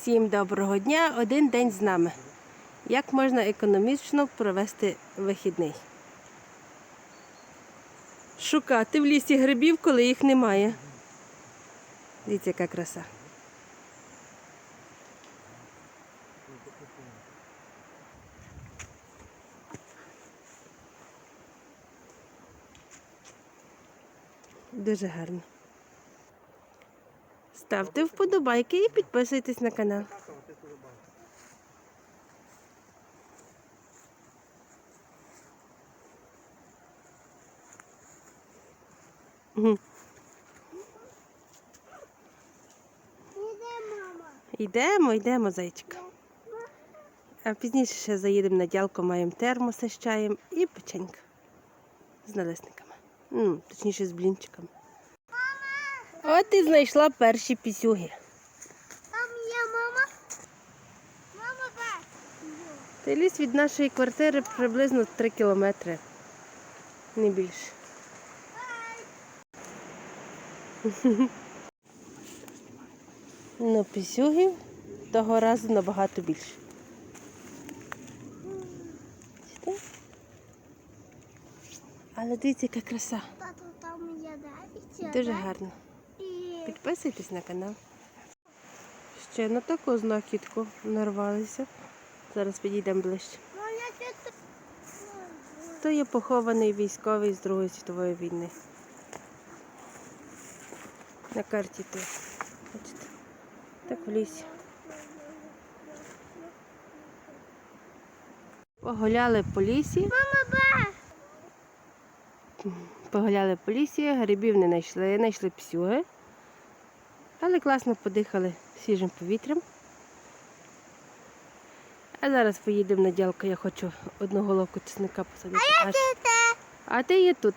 Всім доброго дня! Один день з нами. Як можна економічно провести вихідний? Шукати в лісі грибів, коли їх немає. Дивіться, яка краса. Дуже гарно. Ставте вподобайки і підписуйтесь на канал. Йдемо, йдемо, зайчик. А пізніше ще заїдемо на дялку, маємо термоси з чаєм і печенька з налисниками. Точніше, з блінчиками. От і знайшла перші пісюги. Там є мама. Мама бач. Цей ліс від нашої квартири приблизно 3 кілометри. Не більше. Ну, пісюгів того разу набагато більше. Але дивіться, яка краса. Тато там є. Дуже гарно. Підписуйтесь на канал. Ще на таку знахідку нарвалися. Зараз підійдемо ближче. То є похований військовий з Другої світової війни. На карті тут. Бачите? Так в лісі. Погуляли по лісі. Мама бач. Погуляли по лісі, грибів не знайшли, знайшли псюги. Але класно подихали свіжим повітрям. А зараз поїдемо на ділку, я хочу одну головку чесника посадити. Аж... А ти є тут.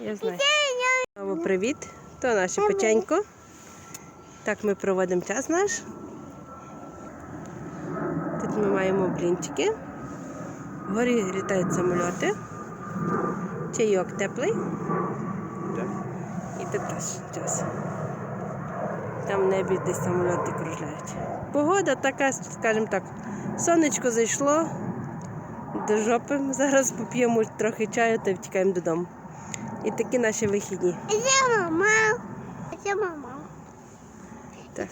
Я знаю. Знову привіт. То наше печенько. Так ми проводимо час наш. Тут ми маємо блінчики. Вгорі літають самольоти. Чайок теплий. І тут теж час. Там в небі десь самольоти кружляють. Погода така, скажімо так, сонечко зайшло до жопи. Зараз поп'ємо трохи чаю та втікаємо додому. І такі наші вихідні. Іде мама. Іде мама. Так.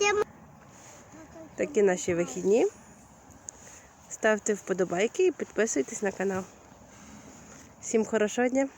Такі наші вихідні. Ставте вподобайки і підписуйтесь на канал. Всім хорошого дня!